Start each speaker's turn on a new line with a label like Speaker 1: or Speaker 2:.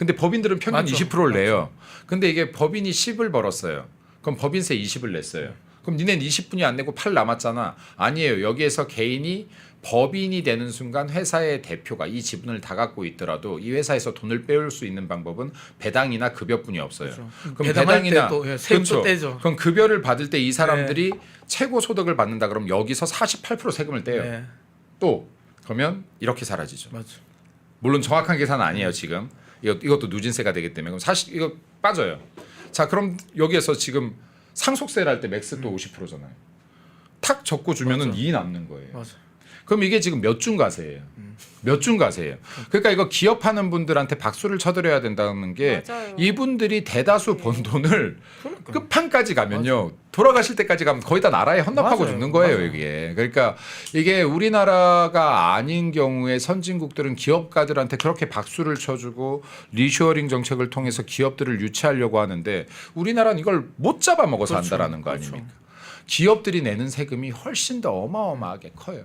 Speaker 1: 근데 법인들은 평균
Speaker 2: 맞죠.
Speaker 1: 20%를 내요. 근데 이게 법인이 10을 벌었어요. 그럼 법인세 20을 냈어요. 그럼 니네는 20분이 안 내고 8 남았잖아. 아니에요. 여기에서 개인이 법인이 되는 순간 회사의 대표가 이 지분을 다 갖고 있더라도 이 회사에서 돈을 빼올 수 있는 방법은 배당이나 급여뿐이 없어요.
Speaker 2: 그렇죠.
Speaker 1: 그럼 배당이나
Speaker 2: 때도 예, 세금 또
Speaker 1: 그렇죠.
Speaker 2: 떼죠.
Speaker 1: 그럼 급여를 받을 때 이 사람들이 최고 소득을 받는다 그러면 여기서 48% 세금을 떼요.
Speaker 2: 네,
Speaker 1: 또 그러면 이렇게 사라지죠.
Speaker 2: 맞죠.
Speaker 1: 물론 정확한 계산은 아니에요 지금. 이것, 이것도 누진세가 되기 때문에 그럼 사실 이거 빠져요. 자 그럼 여기에서 지금 상속세를 할 때 맥스 또 50%잖아요. 탁 적고 주면은
Speaker 2: 음.
Speaker 1: 2 남는 거예요.
Speaker 2: 맞아.
Speaker 1: 그럼 이게 지금 몇 중 가세예요?
Speaker 2: 음.
Speaker 1: 몇중 가세예요? 그러니까 이거 기업하는 분들한테 박수를 쳐드려야 된다는 게
Speaker 3: 맞아요.
Speaker 1: 이분들이 대다수 번 돈을
Speaker 2: 그러니까.
Speaker 1: 끝판까지 가면요 돌아가실 때까지 가면 거의 다 나라에 헌납하고
Speaker 2: 맞아요.
Speaker 1: 죽는 거예요
Speaker 2: 맞아요.
Speaker 1: 이게 그러니까 이게 우리나라가 아닌 경우에 선진국들은 기업가들한테 그렇게 박수를 쳐주고 리쇼어링 정책을 통해서 기업들을 유치하려고 하는데 우리나라는 이걸 못 잡아먹어서
Speaker 2: 그렇죠.
Speaker 1: 한다라는 거
Speaker 2: 그렇죠.
Speaker 1: 아닙니까 기업들이 내는 세금이 훨씬 더 어마어마하게 커요